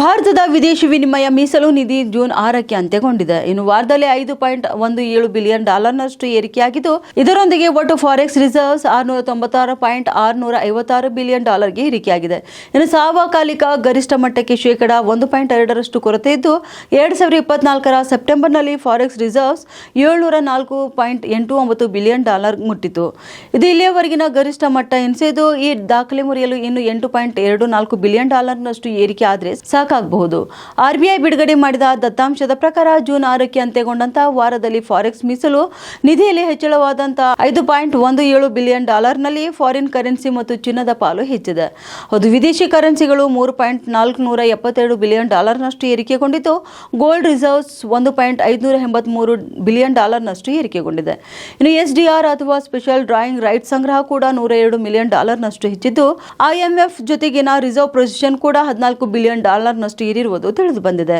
ಭಾರತದ ವಿದೇಶಿ ವಿನಿಮಯ ಮೀಸಲು ನಿಧಿ ಜೂನ್ ಆರಕ್ಕೆ ಅಂತ್ಯಗೊಂಡಿದೆ. ಇನ್ನು ವಾರದಲ್ಲಿ ಐದು ಪಾಯಿಂಟ್ ಒಂದು ಏಳು ಬಿಲಿಯನ್ ಡಾಲರ್ನಷ್ಟು ಏರಿಕೆಯಾಗಿದ್ದು, ಇದರೊಂದಿಗೆ ಒಟ್ಟು ಫಾರೆಕ್ಸ್ ರಿಸರ್ವ್ಸ್ ಆರುನೂರ ತೊಂಬತ್ತಾರು ಪಾಯಿಂಟ್ ಆರುನೂರ ಐವತ್ತಾರು ಬಿಲಿಯನ್ ಡಾಲರ್ಗೆ ಏರಿಕೆಯಾಗಿದೆ. ಇನ್ನು ಸಾರ್ವಕಾಲಿಕ ಗರಿಷ್ಠ ಮಟ್ಟಕ್ಕೆ ಶೇಕಡ ಒಂದು ಪಾಯಿಂಟ್ ಎರಡರಷ್ಟು ಕೊರತೆ ಇದ್ದು, ಎರಡು ಸಾವಿರದ ಇಪ್ಪತ್ನಾಲ್ಕರ ಸೆಪ್ಟೆಂಬರ್ನಲ್ಲಿ ಫಾರೆಕ್ಸ್ ರಿಸರ್ವ್ಸ್ ಏಳ್ನೂರ ನಾಲ್ಕು ಪಾಯಿಂಟ್ ಎಂಟು ಒಂಬತ್ತು ಬಿಲಿಯನ್ ಡಾಲರ್ ಮುಟ್ಟಿತು. ಇದು ಇಲ್ಲಿಯವರೆಗಿನ ಗರಿಷ್ಠ ಮಟ್ಟ ಎನಿಸಿದ್ದು, ಈ ದಾಖಲೆ ಮುರಿಯಲು ಇನ್ನು ಎಂಟು ಪಾಯಿಂಟ್ ಎರಡು ನಾಲ್ಕು ಬಿಲಿಯನ್ ಡಾಲರ್ನಷ್ಟು ಏರಿಕೆ ಆದರೆ ಸಾಕಾಗಬಹುದು ಆರ್ಬಿಐ ಬಿಡುಗಡೆ ಮಾಡಿದ ದತ್ತಾಂಶದ ಪ್ರಕಾರ ಜೂನ್ ಆರಕ್ಕೆ ಅಂತ್ಯಗೊಂಡಂತಹ ವಾರದಲ್ಲಿ ಫಾರೆಕ್ಸ್ ಮೀಸಲು ನಿಧಿಯಲ್ಲಿ ಹೆಚ್ಚಳವಾದಂತಹ ಐದು ಪಾಯಿಂಟ್ ಒಂದು ಏಳು ಬಿಲಿಯನ್ ಡಾಲರ್ನಲ್ಲಿ ಫಾರಿನ್ ಕರೆನ್ಸಿ ಮತ್ತು ಚಿನ್ನದ ಪಾಲು ಹೆಚ್ಚಿದೆ. ಅದು ವಿದೇಶಿ ಕರೆನ್ಸಿಗಳು ಮೂರು ಪಾಯಿಂಟ್ ನಾಲ್ಕು ನೂರ ಎಪ್ಪತ್ತೆರಡು ಬಿಲಿಯನ್ ಡಾಲರ್ನಷ್ಟು ಏರಿಕೆಗೊಂಡಿದ್ದು, ಗೋಲ್ಡ್ ರಿಸರ್ವ್ಸ್ ಒಂದು ಪಾಯಿಂಟ್ ಐದುನೂರ ಎಂಬತ್ಮೂರು ಬಿಲಿಯನ್ ಡಾಲರ್ನಷ್ಟು ಏರಿಕೆಗೊಂಡಿದೆ. ಇನ್ನು ಎಸ್ ಡಿಆರ್ ಅಥವಾ ಸ್ಪೆಷಲ್ ಡ್ರಾಯಿಂಗ್ ರೈಟ್ ಸಂಗ್ರಹ ಕೂಡ ನೂರ ಎರಡು ಮಿಲಿಯನ್ ಡಾಲರ್ನಷ್ಟು ಹೆಚ್ಚಿದ್ದು ಐಎಂಎಫ್ ಜೊತೆಗಿನ ರಿಸರ್ವ್ ಪೊಸಿಷನ್ ಕೂಡ ಹದಿನಾಲ್ಕು ಬಿಲಿಯನ್ ಡಾಲರ್ನಷ್ಟು ಏರಿರುವುದು ತಿಳಿದು ಬಂದಿದೆ.